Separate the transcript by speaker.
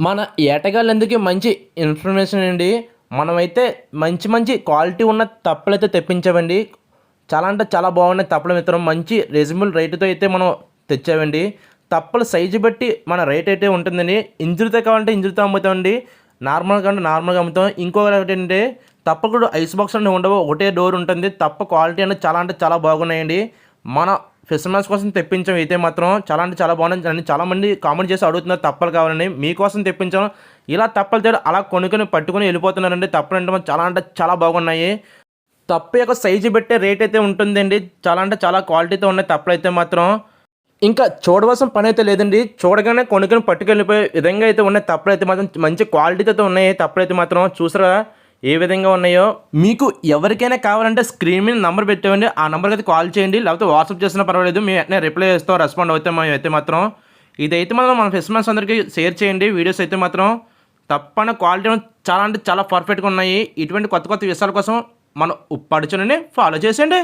Speaker 1: మన ఏటగాళ్ళందుకే మంచి ఇన్ఫర్మేషన్ అండి? మనమైతే మంచి మంచి క్వాలిటీ ఉన్న తప్పలైతే తెప్పించామండి. చాలా అంటే చాలా బాగున్నాయి తప్పల మిత్రం. మంచి రీజనబుల్ రేటుతో అయితే మనం తెచ్చామండి. తప్పల సైజు బట్టి మన రేట్ అయితే ఉంటుందండి. ఇంజురితో కావాలంటే ఇంజురితో అమ్ముతామండి నార్మల్గా అంటే నార్మల్గా అమ్ముతాం. ఇంకొకటి ఏంటంటే తప్ప కూడా ఐస్ బాక్స్ అనేవి ఉండవు. ఒకటే డోర్ ఉంటుంది. తప్ప క్వాలిటీ అనేది చాలా అంటే చాలా బాగున్నాయండి. మన ఫిషర్మెన్స్ కోసం తెప్పించాం అయితే మాత్రం చాలా అంటే చాలా బాగుంది. అని చాలా మంది కామెంట్ చేసి అడుగుతున్నారు తప్పలు కావాలని. మీకోసం తెప్పించాం ఇలా తప్పలు తేడు అలా కొనుక్కొని పట్టుకొని వెళ్ళిపోతున్నారండి. తప్పలు అంటే చాలా అంటే చాలా బాగున్నాయి. తప్ప యొక్క సైజు పెట్టే రేట్ అయితే ఉంటుందండి. చాలా అంటే చాలా క్వాలిటీతో ఉన్నాయి తప్పలు అయితే మాత్రం. ఇంకా చూడవలసిన పని అయితే లేదండి. చూడగానే కొనుక్కొని పట్టుకెళ్ళిపోయే విధంగా అయితే ఉన్నాయి. తప్పలు అయితే మాత్రం మంచి క్వాలిటీతో ఉన్నాయి. తప్పలు అయితే మాత్రం చూసారా? ఏ విధంగా ఉన్నాయో మీకు ఎవరికైనా కావాలంటే స్క్రీన్ మీద నంబర్ పెట్టేవండి ఆ నెంబర్కి అయితే కాల్ చేయండి. లేకపోతే వాట్సాప్ చేసినా పర్వాలేదు. మేము వెంటనే రిప్లై చేస్తాం రెస్పాండ్ అవుతాం మేము అయితే మాత్రం. ఇదైతే మాత్రం మన ఫెస్టివల్స్ అందరికీ షేర్ చేయండి. వీడియోస్ అయితే మాత్రం తప్పని క్వాలిటీ చాలా అంటే చాలా పర్ఫెక్ట్గా ఉన్నాయి. ఇటువంటి కొత్త కొత్త విషయాల కోసం మనం పడుచునని ఫాలో చేసేయండి.